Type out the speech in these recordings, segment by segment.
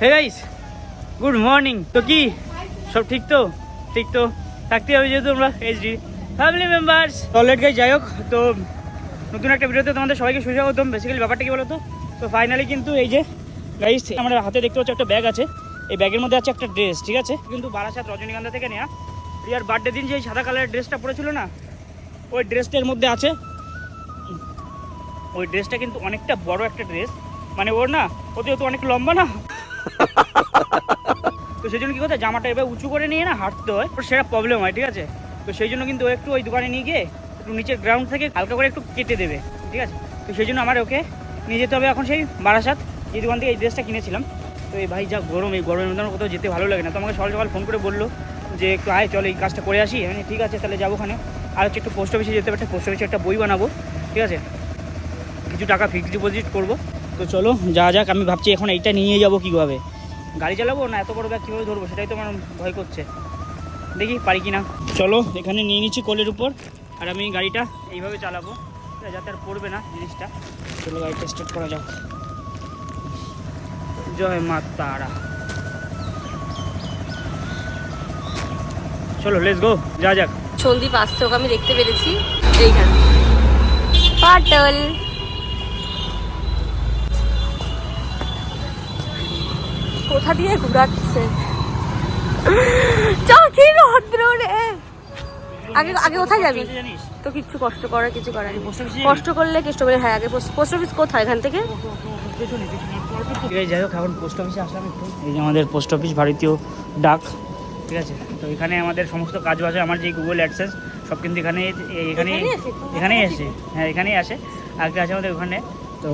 Hey guys good morning তো কি? সব ঠিক তো? ঠিক তো? থাকতে হবে যেহেতু আমরা HD family members already guys যাই হোক, তো নতুন একটা ভিডিওতে তোমাদের সবাইকে সুস্বাগতম। বেসিক্যালি ব্যাপারটা কি বলো তো তো ফাইনালি কিন্তু এই যে গাইস আমার হাতে দেখতে পাচ্ছ একটা ব্যাগ আছে। এই ব্যাগের মধ্যে আছে একটা ড্রেস ঠিক আছে? কিন্তু বারাসাত রজনীগন্ধা থেকে নেওয়া রিয়ার বার্থডে দিন যে সাদা কালারের ড্রেসটা পরেছিল না, ওই ড্রেসটার মধ্যে আছে। ওই ড্রেসটা কিন্তু অনেকটা বড় একটা ড্রেস মানে ওর না ওতে তো অনেক লম্বা না তো সেই জন্য কি করতে জামাটা এবার উঁচু করে নিয়ে না হাঁটতে হয়। সেটা প্রবলেম হয়, ঠিক আছে? তো সেই জন্য কিন্তু একটু ওই দোকানে নিয়ে গিয়ে একটু নিচের গ্রাউন্ড থেকে হালকা করে একটু কেটে দেবে, ঠিক আছে? তো সেই জন্য আমার ওকে নিয়ে যেতে হবে এখন সেই বারাসাত। এই দোকান থেকে এই ড্রেসটা কিনেছিলাম। তো এই ভাই যা গরম, এই গরমের মধ্যে কোথাও যেতে ভালো লাগে না। তো আমাকে সকাল সকাল ফোন করে বলল যে, একটু আয়, চল এই কাজটা করে আসি। আমি ঠিক আছে, তাহলে যাব ওখানে। আর হচ্ছে একটু পোস্ট অফিসে যেতে পারছে পোস্ট অফিসে একটা বই বানাবো, ঠিক আছে? কিছু টাকা ফিক্সড ডিপোজিট করব। তো চলো যা যাক, আমি ভাবছি এখন এইটা নিয়ে যাব কীভাবে। গাড়ি চালাবো না এত বড় ব্যাগ কীভাবে ধরবো? সেটাই তো আমার ভয় করছে। দেখি পারি কি না চলো, এখানে নিয়ে নিচ্ছি কোলের উপর, আর আমি গাড়িটা এইভাবে চালাবো। যাতে আর পড়বে না জিনিসটা। চলো, গাড়িটা স্টার্ট করা যাক। জয় মা তারা। চলো লেটস গো যা যাক। সন্দীপ আসছে আমি দেখতে পেরেছি। এইখানে। পাটল। কোথা দিয়ে ঘুরাচ্ছে? চকি রদ্র রে। আগে আগে কোথায় যাবি? তো কিচ্ছু কষ্ট করার কিছু করার কষ্ট করলে কষ্ট করে হ্যাঁ আগে পোস্ট অফিস কোথায়? এখান থেকে? যাই হোক এখন পোস্ট অফিসে আসলাম একটু। এই যে আমাদের পোস্ট অফিস ভারতীয় ডাক ঠিক আছে? তো এখানে আমাদের সমস্ত কাজ বাজে আমার যে গুগল অ্যাডসেন্স সব কিন্তু এখানে এখানে এখানেই আসে হ্যাঁ এখানেই আসে আগে আছে আমাদের ওখানে। তো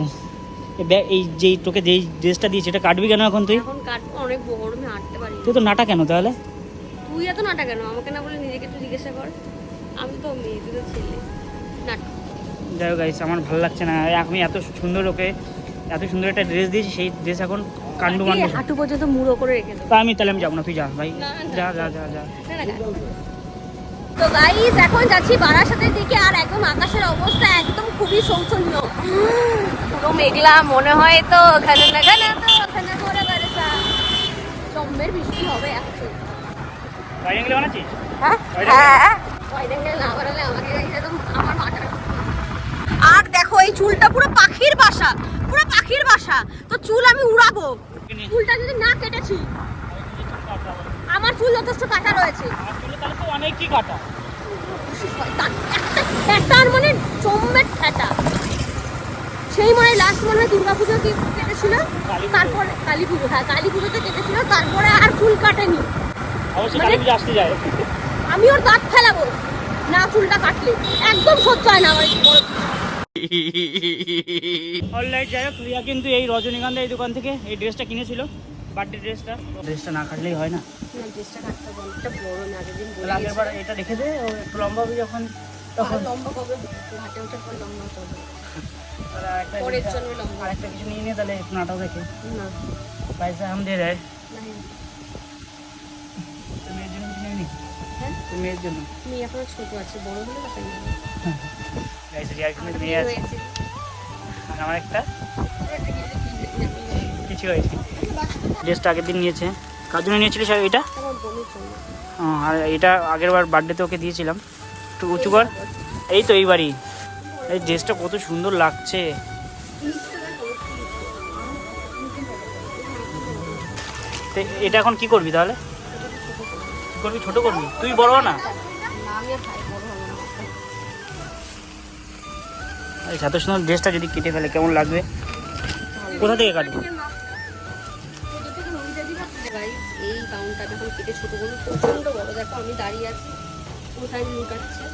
এই যেই তোকে যেই ড্রেসটা দিয়েছে এটা কাটবি কেন এখন তুই? এখন কাটবো অনেক বড় আমি হাঁটতে পারি। তুই তো নাটা কেন তাহলে? তুই এত নাটা কেন? আমাকে না বলে নিজেকে একটু জিজ্ঞাসা কর। আমি তো মেয়ে তুই তো ছেলে। নাটক যাই হোক গাইস আমার ভালো লাগছে না। আমি এত সুন্দর ওকে এত সুন্দর একটা ড্রেস দিয়েছি সেই ড্রেস এখন কান্ডু মান্ডু হাঁটু পর্যন্ত মুড়ো করে রেখে দেবো তা আমি তাহলে আমি যাব না তুই যা ভাই। যা যা যা যা। তো গাইস এখন যাচ্ছি বারাসাতের দিকে আর একদম আকাশের অবস্থা খুবই শোচনীয়। পুরো মেঘলা মনে হয় তো ওখানে না ওখানে তো ওখানে করে জম্মের বৃষ্টি হবে হ্যাঁ? হ্যাঁ। আর দেখো এই চুলটা পুরো পাখির বাসা। পুরো পাখির বাসা। তো চুল আমি উড়াবো। চুলটা যদি না কেটেছি আমার চুল যথেষ্ট কাটা রয়েছে। অনেক কি কাটা। ঠ্যাটার মানে চম্মের ঠ্যাটা সেই মানে লাস্ট মনে হয় দুর্গা পুজো কি কেটেছিল? কালী পুজো। তারপরে কালী পুজো হ্যাঁ কালী পুজোতে কেটেছিল তারপরে আর চুল কাটেনি। মানে- আমি ওর দাঁত ফেলাবো না চুলটা কাটলে। একদম সহ্য হয় না আমার অলরাইট যাই হোক রিয়া কিন্তু এই রজনীগন্ধা এই দোকান থেকে এই ড্রেসটা কিনেছিল বার্থডে ড্রেসটা ড্রেসটা না কাটলেই হয় না। চেষ্টা কাটতে অনেকটা বড় না আগের দিন তাহলে আগের বার এটা দেখে দে ও একটু লম্বা হবে যখন। তখন। লম্বা কবে হাঁটে ওঠার পর লম্বা হবে। পরের জন্য লম্বা। আরেকটা কিছু নিয়ে নে তাহলে একটু নাটাও দেখে। না। জন্য হ্যাঁ? তো মেয়ের জন্য। মেয়ে এখনও ছোট আছে বড় হলে তাকে গাইস রিয়ার মেয়ে আছে? আর আমার একটা? কিছু হয়েছে। ড্রেসটা আগের দিন নিয়েছে। কার জন্য নিয়েছিলিস আর এটা আর এটা আগের বার বার্থডেতে ওকে দিয়েছিলাম। একটু উঁচু কর। এই তো এইবারই এই ড্রেসটা কত সুন্দর লাগছে। এটা এখন কি করবি তাহলে? করবি? ছোট করবি? তুই বড় না বড় এই এত সুন্দর ড্রেসটা যদি কেটে ফেলে, কেমন লাগবে? কোথা থেকে কাটবো? এই গাউনটা যখন কেটে ছোট করব প্রচণ্ড বড় দেখো, আমি দাঁড়িয়ে আছি, কোথায় লুকাচ্ছে?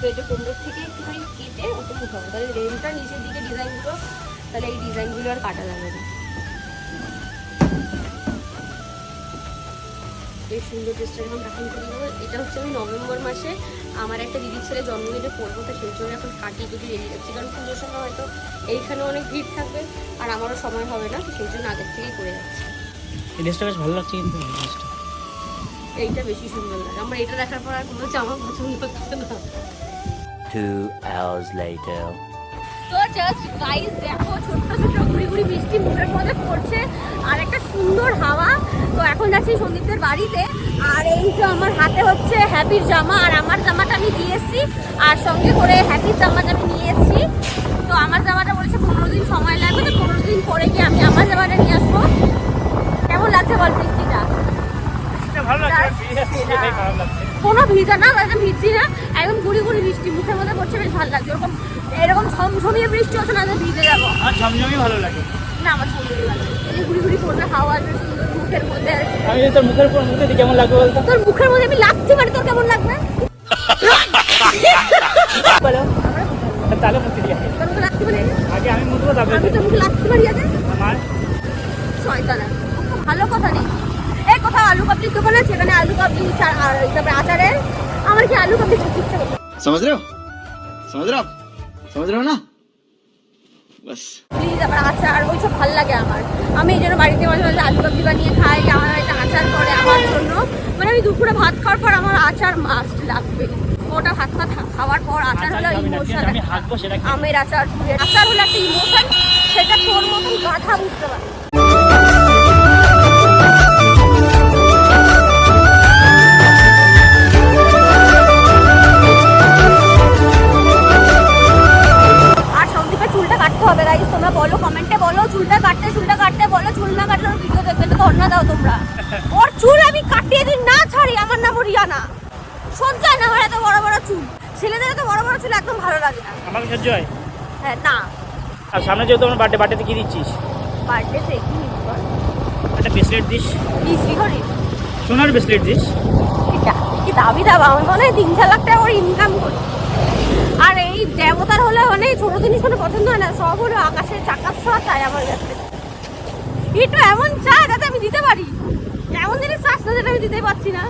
তো এটা কোমরের থেকে একটুখানি কেটে ওটা উঠাবো তাহলে রেমটা নিচের দিকে ডিজাইনগুলো তাহলে এই ডিজাইনগুলো আর কাটা যাবে না। এই সুন্দর ড্রেসটা এখন করে দেবো এটা হচ্ছে আমি নভেম্বর মাসে আমার একটা দিদির ছেলে জন্মদিনে পড়ব তো সেই জন্য এখন কাটিয়ে কুটি রেডি যাচ্ছি কারণ পুজোর সময় হয়তো এইখানে অনেক ভিড় থাকবে আর আমারও সময় হবে না তো সেই জন্য আগের থেকেই করে যাচ্ছি। এই ড্রেসটা বেশ ভালো লাগছে কিন্তু এইটা বেশি সুন্দর লাগে। আমার এটা দেখার পর আর কোনো জামা পছন্দ হচ্ছে না। Two hours later. তো জাস্ট গাইস দেখো ছোট্ট ছোট্ট গুড়ি বৃষ্টি মুখের মধ্যে পড়ছে আর একটা সুন্দর হাওয়া। তো এখন যাচ্ছি সন্দীপদের বাড়িতে। আর এই যে আমার হাতে হচ্ছে হ্যাপির জামা আর আমার জামাটা আমি দিয়ে এসেছি। আর সঙ্গে করে হ্যাপির জামাটা আমি নিয়ে এসেছি। তো আমার জামাটা বলেছে পনেরো দিন সময় লাগবে তো পনেরো দিন পরে গিয়ে আমি আমার জামাটা নিয়ে আসব। কেমন লাগছে বল বৃষ্টিটা ভালো লাগছে। কোনো ভিজা না একদম ভিজছি না একদম গুড়ি গুড়ি বৃষ্টি মুখের মধ্যে পড়ছে বেশ ভালো লাগছে। ওরকম এরকম ঝমঝমিয়ে বৃষ্টি হচ্ছে না ভিজে যাব। আমার ঝমঝমই ভালো লাগে। না আমার সুন্দর লাগে। এই গুড়ি গুড়ি পড়লে হাওয়া আসবে মুখের মধ্যে আমি তোর মুখের উপর মুখে কেমন লাগবে বলতো? তোর মুখের মধ্যে আমি লাগছি মানে তোর কেমন লাগবে? বলো। তাহলে মুখে দিয়ে। তোর মুখে লাগছি মানে? আগে আমি মুখবো তারপরে আমি তোর মুখে লাগছি মানে ইয়াতে? আমার? শয়তানা পাবলিক দোকান আছে সেখানে আলু কাবলি তারপরে আচারের। আমার কি আলু কাবলি খেতে ইচ্ছা করবে সমাজ রেও সমাজ রেও সমাজ রেও না খাই আচার করে আমার জন্য। মানে আমি দুপুরে ভাত খাওয়ার পর আমার আচার মাস্ট লাগবে। ওটা ভাত ভাত খাওয়ার পর আচার হলো আমের আচার আচার হলো একটা ইমোশন সেটা তোর মতন গাথা বুঝতে পারে আমাকে সহ্য হয়? হ্যাঁ না। আর সামনে যেহেতু আমার বার্থডে বার্থডেতে কি দিচ্ছিস? বার্থডেতে কি নিবি বল? একটা ব্রেসলেট দিস। কি শ্রীহরি সোনার ব্রেসলেট দিস। এটা কি দাবি দাবা আমি মনে হয় তিন চার লাখ টাকা করে ইনকাম করি। আর এই দেবতার হলে মানে ছোট জিনিস কোনো পছন্দ হয় না। সব হলো আকাশের চাকার ছোঁয়া চাই আমার কাছে। একটু এমন চাই যাতে আমি দিতে পারি। এমন জিনিস চাস না যেটা আমি দিতে পারছি না।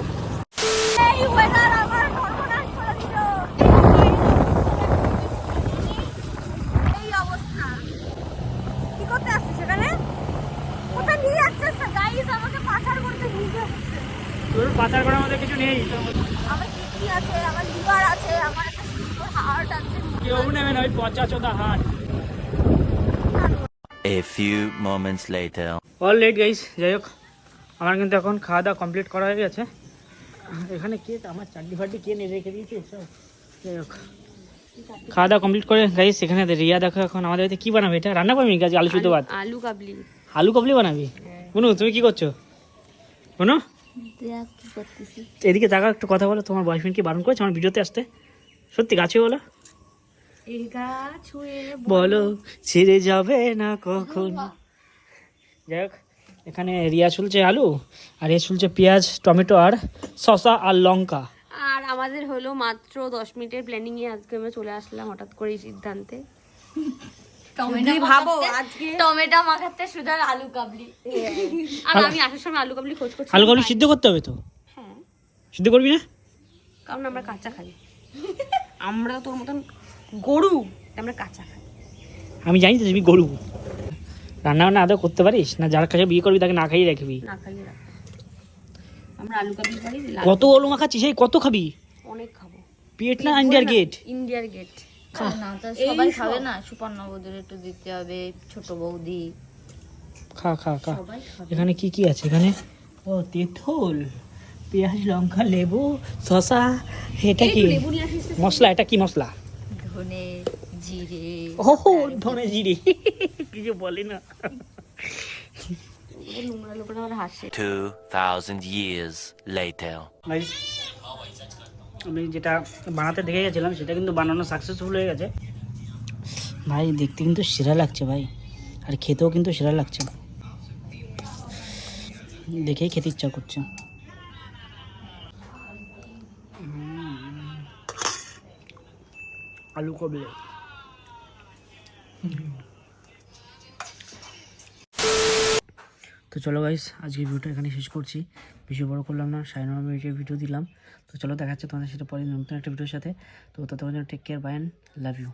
এই ওয়েদার আমার সর্বনাশ করে দিল এই অবস্থা কি করতে আসছিস সেখানে কোথায় নিয়ে যাচ্ছিস গাইস আমাকে পাচার করতে নিয়ে যাচ্ছে তোর পাচার করার মধ্যে কিছু নেই। আমার কিডনি আছে আমার লিভার আছে আমার একটা সুন্দর হার্ট আছে। কেউ নেবে না ওই পচা চোদা হাট A few moments later. Alright guys যাই হোক আমার কিন্তু এখন খাওয়া দাওয়া কমপ্লিট করা হয়ে গেছে। এখানে কে আমার চাটনি ফাটি কে নিয়ে রেখে দিয়েছে? সব যাই হোক। খাওয়া দাওয়া কমপ্লিট করে গাইস এখানে রিয়া দেখো এখন আমাদের বাড়িতে কি বানাবে? এটা রান্না করবি আজকে আলু ভাত? আলু কাবলি। আলু কবলি বানাবি? বুনু তুমি কি করছ? বুনু এদিকে তাকাও একটু কথা বলো। তোমার বয়ফ্রেন্ড কি বারণ করেছে? আমার ভিডিওতে আসতে। সত্যি গাছে বলো। বলো ছেড়ে যাবে না কখন? যাই হোক এখানে রিয়া চলছে আলু আর এ চলছে পেঁয়াজ টমেটো আর শসা আর লঙ্কা। আর আমাদের হলো মাত্র দশ মিনিটের প্ল্যানিং এ আজকে আমরা চলে আসলাম হঠাৎ করে এই সিদ্ধান্তে। ভাবো আজকে টমেটো মাখাতে শুধু আলু কাবলি। আর আমি আসার সময় আলু কাবলি খোঁজ করছি। আলু কবলি সিদ্ধ করতে হবে তো? হ্যাঁ। সিদ্ধ করবি না? কারণ আমরা কাঁচা খাই। আমরা তোর মতন গরু আমরা কাঁচা খাই। আমি জানি তো তুমি গরু। রান্না বান্না আদৌ করতে পারিস? না যার কাছে বিয়ে করবি তাকে না খাইয়ে রাখবি? না খাইয়ে রাখ আমরা আলু কাবলি পারি কত আলু মাখা খাচ্ছিস এই কত খাবি? অনেক খাব। পেট না ইন্ডিয়ার গেট ইন্ডিয়ার গেট সবাই খাবে না? সুপর্ণা বৌদির একটু দিতে হবে ছোট বৌদি। খা খা খা। এখানে কি কি আছে এখানে? ও তেঁতুল পেঁয়াজ লঙ্কা লেবু শসা এটা কি? মশলা এটা কি মশলা? ধনে জিরে। ও ধনে জিরে। কিছু বলে না। হাসে। 2,000 years later. Guys, আমি যেটা বানাতে দেখে গেছিলাম সেটা কিন্তু বানানো সাকসেসফুল হয়ে গেছে। ভাই দেখতে কিন্তু সেরা লাগছে ভাই। আর খেতেও কিন্তু সেরা লাগছে। দেখেই খেতে ইচ্ছা করছে। আলু কবলে। তো চলো গাইস আজকে ভিডিওটা এখানে শেষ করছি। বেশি বড় করলাম না, সাড়ে নয় মিনিটের ভিডিও দিলাম। তো চলো দেখাচ্ছে তোমাদের সেটা পরে নতুন একটা ভিডিওর সাথে। তো ততক্ষণ take care bye love you